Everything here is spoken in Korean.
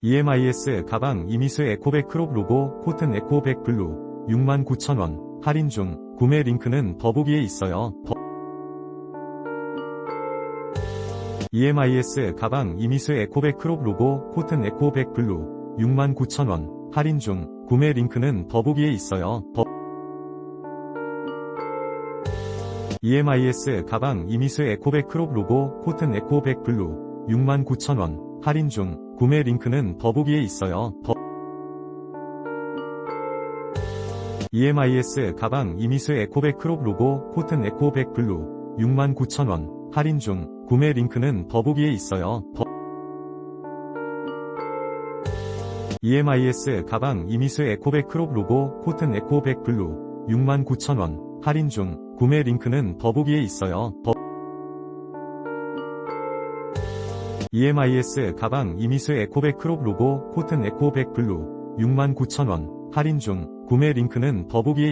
EMIS 가방 이미스 에코백 크롭 로고 코튼 에코백 블루 69,000원. 할인 중. 구매 링크는 더보기에 있어요. 더... EMIS 가방 이미스 에코백 크롭 로고 코튼 에코백 블루 69,000원. 할인 중. 구매 링크는 더보기에 있어요. 더... EMIS 가방 이미스 에코백 크롭 로고 코튼 에코백 블루 69,000원 할인 중 구매 링크는 더보기에 있어요. 더... EMIS 가방 이미스 에코백 크롭 로고 코튼 에코백 블루 69,000원 할인 중 구매 링크는 더보기에 있어요. 더... EMIS 가방 이미스 에코백 크롭 로고 코튼 에코백 블루 69,000원 할인 중 구매 링크는 더보기에 있어요. 더... EMIS 가방 이미스 에코백 크롭 로고 코튼 에코백 블루 69,000원. 할인 중. 구매 링크는 더보기에